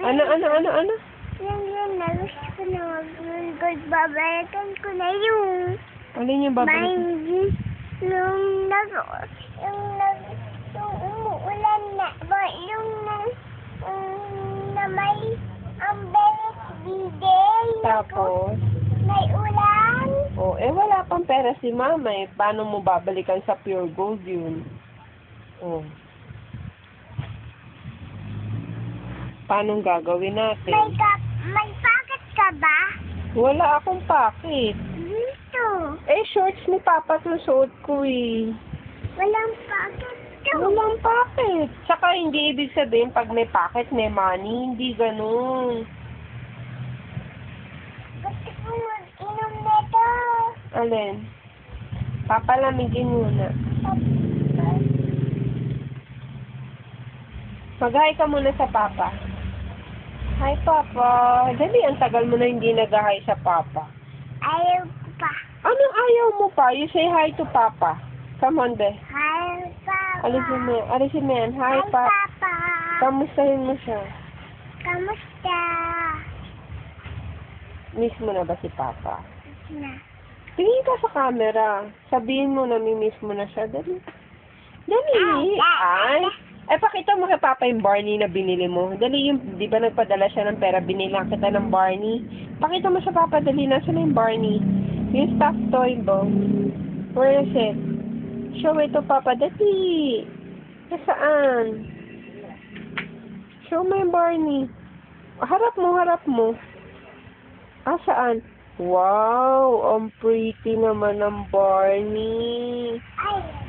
Ano, ano, ano, ano? Yung yun na gusto ko na. Babalikan ko na yung Alin yung babalik? mind yung nag yung nag yung umuulan na ba yung um, na may umbrella day Tapos, may ulan oh, eh wala pang pera si mama eh. Paano mo babalikan sa pure gold yun? Oh. Paano gagawin may natin? ka may packet ka ba Wala akong pocket. dito Eh, shorts ni Papa itong suot ko eh. walang packet to Walang pocket. Saka hindi ibig sabihin pag may pocket, may money. Hindi ganun. gusto ko mag-inom nito Alin? Papalamigin muna. Mag-hi ka muna sa Papa. Hi, Papa. Dali, ang tagal mo na hindi nag-hi sa Papa. ayaw ko pa Anong ayaw mo pa? You say hi to Papa. Come on, be. hi papa Alisin mo, alisin mo yan. Hi, hi Papa. papa Kamustahin mo siya. kamusta Miss mo na ba si Papa? na Tingin ka sa camera. Sabihin mo na miss mo na siya. Dali. Dali. Ay. Eh, pakita mo kay Papa yung Barney na binili mo. Dali yung, di ba nagpadala siya ng pera, binilang kita ng Barney. Pakita mo sa Papa, dali. Na yung Barney? Yung stuffed toy mo. Where is it? Show it to Papa. Dali. Nasaan? Show mo yung Barney. Harap mo, harap mo. Ah, saan? Wow, ang pretty naman ng Barney. ay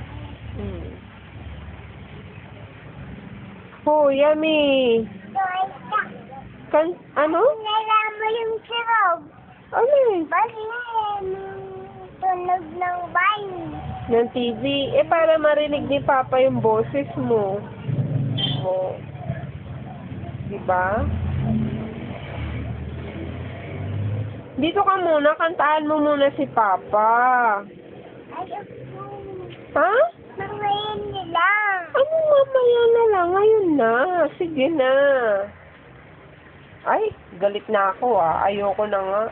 Oh, yummy. Kan, ano? Nala mo yung sirog. Ano eh? Bali tunog ng bayi. Ng TV. Eh, para marinig ni Papa yung boses mo. Oh. Diba? Dito ka muna, kantahan mo muna si Papa. Ha? Nangayin nila. Ano mamaya na lang, ngayon na. Sige na. Ay, galit na ako ah. Ayoko na nga.